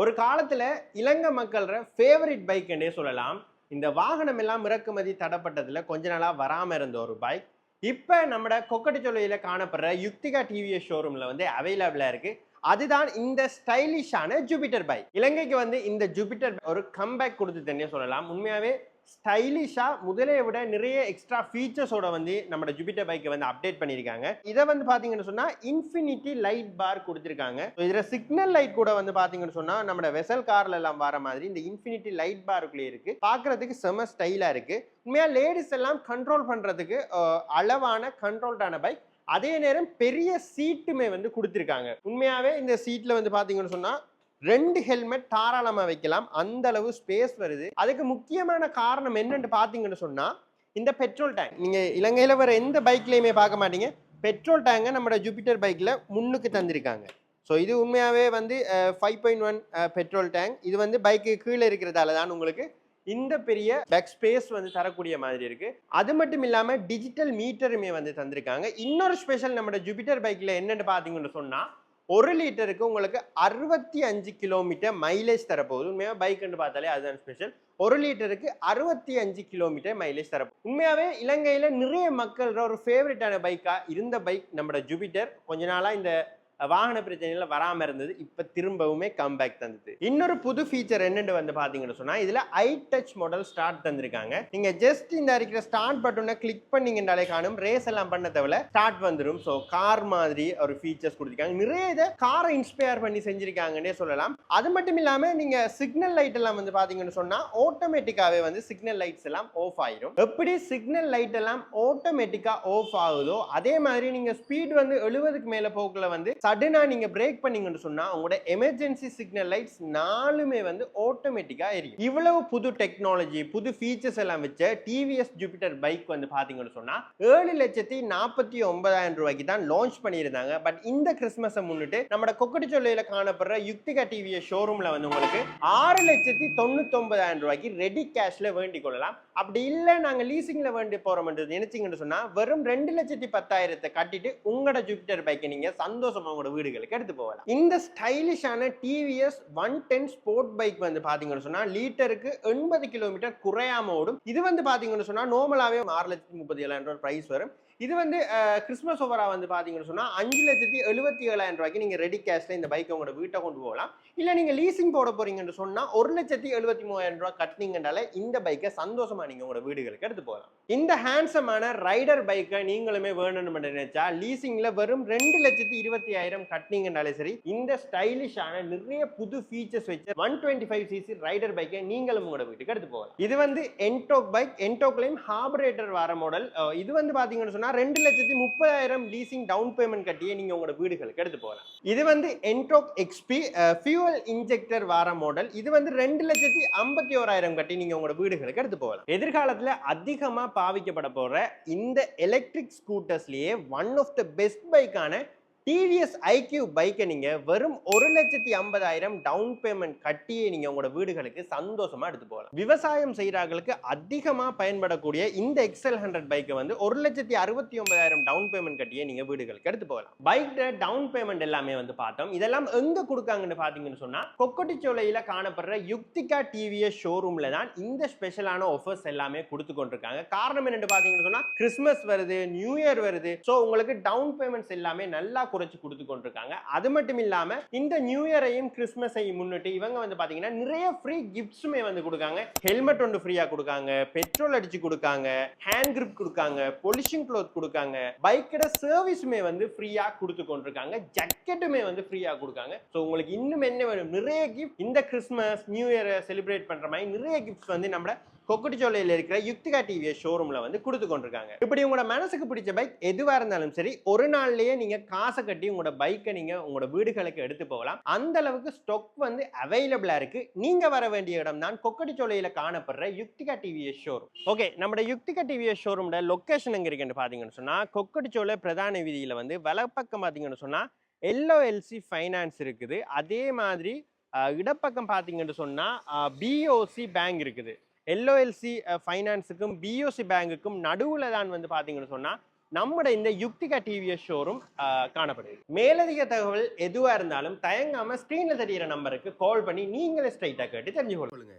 ஒரு காலத்தில் இலங்கை மக்களோட ஃபேவரட் பைக்ன்றே சொல்லலாம். இந்த வாகனம் எல்லாம் இறக்குமதி தடப்பட்டதில் கொஞ்ச நாளாக வராமல் இருந்த ஒரு பைக் இப்போ நம்ம கொக்கட்டிச்சொல்லையில காணப்படுற யுக்திகா டிவிஎஸ் ஷோரூமில் வந்து அவைலபிளாக இருக்குது அதுதான் இந்த ஸ்டைலிஷான ஜூபிட்டர் பைக் இலங்கைக்கு வந்து இந்த ஜூபிட்டர் ஒரு கம்பேக் கொடுத்துட்டேன்னே சொல்லலாம். உண்மையாகவே ஸ்டைலிஷாக முதலே விட நிறைய எக்ஸ்ட்ரா ஃபீச்சர்ஸோட வந்து நம்ம ஜூபிட்டர் பைக்கை வந்து அப்டேட் பண்ணியிருக்காங்க. இதை வந்து பார்த்தீங்கன்னு சொன்னா இன்ஃபினிட்டி லைட் பார் கொடுத்துருக்காங்க. இதில் சிக்னல் லைட் கூட வந்து பார்த்தீங்கன்னு சொன்னா நம்ம வெசல் கார்ல எல்லாம் வர மாதிரி இந்த இன்ஃபினிட்டி லைட் பாருக்குள்ளே இருக்குது பார்க்குறதுக்கு செம ஸ்டைலாக இருக்குது உண்மையாக லேடிஸ் எல்லாம் கண்ட்ரோல் பண்ணுறதுக்கு அளவான கண்ட்ரோல்டான பைக் அதே நேரம் பெரிய சீட்டுமே வந்து கொடுத்துருக்காங்க. உண்மையாகவே இந்த சீட்டில் வந்து பார்த்தீங்கன்னு சொன்னா ரெண்டு ஹெல்மெட் தாராளமாக வைக்கலாம். அந்த அளவு ஸ்பேஸ் வருது. அதுக்கு முக்கியமான காரணம் என்னன்னு பார்த்தீங்கன்னு சொன்னால் இந்த பெட்ரோல் டேங்க் நீங்கள் இலங்கையில் வர எந்த பைக்லேயுமே பார்க்க மாட்டீங்க. பெட்ரோல் டேங்கை நம்ம ஜூபிட்டர் பைக்கில் முன்னுக்கு தந்திருக்காங்க. ஸோ இது உண்மையாகவே வந்து five point one petrol tank இது வந்து பைக்கு கீழே இருக்கிறதால தான் உங்களுக்கு இந்த பெரிய பேக் ஸ்பேஸ் வந்து தரக்கூடிய மாதிரி இருக்கு. அது மட்டும் இல்லாமல் டிஜிட்டல் மீட்டருமே வந்து தந்திருக்காங்க. இன்னொரு ஸ்பெஷல் நம்ம ஜூபிட்டர் பைக்கில் என்னென்னு பார்த்தீங்கன்னு சொன்னால் ஒரு லிட்டருக்கு உங்களுக்கு அறுபத்தி அஞ்சு கிலோமீட்டர் மைலேஜ் தரப்போகுது. உண்மையாக பைக்குன்னு பார்த்தாலே அதுதான் ஸ்பெஷல் ஒரு லிட்டருக்கு அறுபத்தி அஞ்சு கிலோமீட்டர் மைலேஜ் தரப்போகுது. உண்மையாகவே இலங்கையில் நிறைய மக்களோட ஒரு ஃபேவரட்டான பைக்காக இருந்த பைக் நம்மளோட ஜூபிட்டர் கொஞ்ச நாளாக இந்த வாகன பிரச்சனையில் வராமல் இருந்தது. இப்போ திரும்பவுமே கம்பேக் தந்தது. இன்னொரு புது ஃபீச்சர் என்னன்னு வந்து பார்த்தீங்கன்னு சொன்னால் இதில் ஐ டச் மாடல் ஸ்டார்ட் தந்திருக்காங்க. நீங்கள் ஜஸ்ட் இந்த இருக்கிற ஸ்டார்ட் பட்டனை கிளிக் பண்ணீங்கன்னாலே காணும் ரேஸ் எல்லாம் பண்ண தேவையில்ல ஸ்டார்ட் வந்துடும் ஸோ கார் மாதிரி ஒரு ஃபீச்சர்ஸ் கொடுத்துருக்காங்க. நிறைய இதை காரை இன்ஸ்பயர் பண்ணி செஞ்சிருக்காங்கன்னே சொல்லலாம். அது மட்டும் இல்லாமல் நீங்கள் சிக்னல் லைட் எல்லாம் வந்து பார்த்தீங்கன்னு சொன்னால் ஆட்டோமேட்டிக்காகவே வந்து சிக்னல் லைட்ஸ் எல்லாம் ஆஃப் ஆயிரும். எப்படி சிக்னல் லைட் எல்லாம் ஆட்டோமேட்டிக்காக ஆஃப் ஆகுதோ அதே மாதிரி நீங்கள் ஸ்பீட் வந்து எழுபதுக்கு மேலே போக்கில் வந்து சடனாக நீங்கள் பிரேக் பண்ணீங்கன்னு சொன்னால் உங்களோட எமர்ஜென்சி சிக்னல் லைட்ஸ் நாலுமே வந்து ஆட்டோமேட்டிக்காக எரியும். இவ்வளவு புது டெக்னாலஜி புது ஃபீச்சர்ஸ் எல்லாம் வச்ச டிவிஎஸ் ஜூபிட்டர் பைக் வந்து பார்த்தீங்கன்னு சொன்னால் ஏழு லட்சத்தி நாற்பத்தி ஒன்பதாயிரம் ரூபாய்க்கு தான் லான்ச் பண்ணியிருந்தாங்க. பட் இந்த கிறிஸ்மஸை முன்னிட்டு நம்ம சொல்லையில் காணப்படுற யுக்திகா டிவிஎஸ் ஷோரூமில் வந்து உங்களுக்கு ஆறு லட்சத்தி தொண்ணூத்தொன்பதாயிரம் ரூபாய்க்கு ரெடி கேஷ்ல வேண்டிக் கொள்ளலாம். அப்படி இல்லை நாங்கள் லீசிங்கில் வேண்டி போறோம் நினச்சிங்கன்னு சொன்னால் வெறும் ரெண்டு லட்சத்தி பத்தாயிரத்தை கட்டிட்டு உங்களோட ஜூபிட்டர் பைக்கை நீங்கள் சந்தோஷமாக அவங்களோட வீடுகளுக்கு எடுத்து போகலாம். இந்த ஸ்டைலிஷான TVS one ten sport bike வந்து பாத்தீங்கன்னு சொன்னா லீட்டருக்கு எண்பது கிலோமீட்டர் குறையாம ஓடும். இது வந்து பாத்தீங்கன்னு சொன்னா நார்மலாவே ஆறு லட்சத்தி முப்பத்தி ஏழாயிரம் ரூபாய் பிரைஸ் வரும். இது வந்து கிறிஸ்மஸ் ஓவரா வந்து பாத்தீங்கன்னு சொன்னா அஞ்சு லட்சத்தி எழுபத்தி ஏழாயிரம் ரூபாய்க்கு நீங்க ரெடி கேஷ்ல இந்த பைக் உங்களோட வீட்டை கொண்டு போகலாம். இல்ல நீங்க லீசிங் போட போறீங்கன்னு சொன்னா ஒரு லட்சத்தி எழுபத்தி மூவாயிரம் ரூபாய் கட்டினீங்கனால இந்த பைக்கை சந்தோஷமா நீங்க உங்களோட வீடுகளுக்கு எடுத்து போகலாம். இந்த ஹேண்ட்ஸமான ரைடர் பைக்கை நீங்களுமே வேணும்னு நினைச்சா லீசிங்ல வெறும் ரெண்டு லட்சத்தி இருபத்தி ஆயிரம் கட்டினீங்கனாலே சரி இந்த ஸ்டைலிஷான நிறைய புது ஃபீச்சர்ஸ் வச்ச one twenty five CC rider பைக்கை நீங்களும் உங்களோட வீட்டுக்கு எடுத்து போகலாம். இது வந்து என்டோக் பைக் என்டோக்லையும் ஹார்பரேட்டர் வர மாடல் இது வந்து பாத்தீங்கன்னு சொன்னா ரெண்டு லட்சத்தி முப்பதாயிரம் லீசிங் டவுன் பேமெண்ட் கட்டியே நீங்க உங்களோட வீடுகளுக்கு எடுத்து போகலாம். இது வந்து என்டோக் எக்ஸ்பி ஃபியூவல் இன்ஜெக்டர் வார மாடல் இது வந்து ரெண்டு லட்சத்தி ஐம்பத்தி ஓராயிரம் கட்டி நீங்க உங்களோட வீடுகளுக்கு எடுத்து போகலாம். எதிர்காலத்துல அதிகமா பாவிக்கப்பட போற இந்த எலக்ட்ரிக் ஸ்கூட்டர்ஸ்லயே ஒன் ஆஃப் த பெஸ்ட் பைக்கான டிவிஎஸ் ஐக்யூ பைக்கை நீங்கள் வெறும் ஒரு லட்சத்தி ஐம்பதாயிரம் டவுன் பேமெண்ட் கட்டியே நீங்கள் உங்களோட வீடுகளுக்கு சந்தோஷமாக எடுத்து போகலாம். விவசாயம் செய்கிறார்களுக்கு அதிகமாக பயன்படக்கூடிய இந்த எக்ஸல் ஹண்ட்ரட் பைக்கை வந்து ஒரு லட்சத்தி அறுபத்தி ஒன்பதாயிரம் டவுன் பேமெண்ட் கட்டியே நீங்கள் வீடுகளுக்கு எடுத்து போகலாம். பைக்கில் டவுன் பேமெண்ட் எல்லாமே வந்து பார்த்தோம். இதெல்லாம் எங்கே கொடுக்காங்கன்னு பார்த்தீங்கன்னு சொன்னால் கொக்கட்டிச்சோலையில் காணப்படுற யுக்திகா டிவிஎஸ் ஷோரூமில் தான் இந்த ஸ்பெஷலான ஆஃபர்ஸ் எல்லாமே கொடுத்து கொண்டிருக்காங்க. காரணம் என்னென்னு பார்த்தீங்கன்னு சொன்னால் கிறிஸ்மஸ் வருது நியூ இயர் வருது. ஸோ உங்களுக்கு டவுன் பேமெண்ட்ஸ் எல்லாமே நல்லா குறைச்சி கொடுத்து கொண்டிருக்காங்க. அது மட்டும் இல்லாம இந்த நியூ இயரையும் கிறிஸ்மஸையும் முன்னிட்டு இவங்க வந்து பாத்தீங்கன்னா நிறைய ஃப்ரீ கிஃப்ட்ஸுமே வந்து கொடுக்காங்க. ஹெல்மெட் ஒன்று ஃப்ரீயா கொடுக்காங்க பெட்ரோல் அடிச்சு கொடுக்காங்க ஹேண்ட் கிரிப் கொடுக்காங்க பொலிஷிங் க்ளோத் கொடுக்காங்க பைக்கோட சர்வீஸுமே வந்து ஃப்ரீயா கொடுத்து கொண்டிருக்காங்க. ஜக்கெட்டுமே வந்து ஃப்ரீயா கொடுக்காங்க. ஸோ உங்களுக்கு இன்னும் என்ன வேணும்? நிறைய கிஃப்ட் இந்த கிறிஸ்மஸ் நியூ இயரை செலிப்ரேட் பண்ற மாதிரி நிறைய கிஃப்ட்ஸ் வந்து நம்ம கொக்குட்டிச்சோலையில் இருக்கிற யுக்திகா டிவிஎஸ் ஷோரூமில் வந்து கொடுத்து கொண்டிருக்காங்க. இப்படி உங்களோட மனசுக்கு பிடிச்ச பைக் எதுவாக இருந்தாலும் சரி ஒரு நாள்லேயே நீங்கள் காசை கட்டி உங்களோட பைக்கை நீங்கள் உங்களோட வீடுகளுக்கு எடுத்து போகலாம். அந்த அளவுக்கு ஸ்டாக் வந்து அவைலபிளாக இருக்குது நீங்கள் வர வேண்டிய இடம் தான் கொக்கட்டிச்சோலையில காணப்படுற யுக்திகா டிவிஎஸ் ஷோரூம் ஓகே நம்ம யுக்திகா டிவிஎஸ் ஷோரூமோட லொக்கேஷன் எங்கே இருக்குன்னு பார்த்தீங்கன்னு சொன்னால் கொக்கட்டிச்சோலை பிரதான வீதியில் வந்து வலப்பக்கம் பார்த்தீங்கன்னு சொன்னால் எல்ஓஎல்சி ஃபைனான்ஸ் இருக்குது. அதே மாதிரி இடப்பக்கம் பார்த்தீங்கன்னு சொன்னால் பிஓசி பேங்க் இருக்குது. எல்ஓஎல்சி ஃபைனான்ஸுக்கும் பிஓசி பேங்குக்கும் நடுவில் தான் வந்து பார்த்தீங்கன்னு சொன்னால் நம்மட இந்த யுக்திகா டிவிஎஸ் ஷோரூம் காணப்படுது. மேலதிக தகவல் எதுவா இருந்தாலும் தயங்காம ஸ்க்ரீனில் தெரியிற நம்பருக்கு கால் பண்ணி நீங்களே ஸ்ட்ரைட்டா கேட்டு தெரிஞ்சு கொள்ளுங்க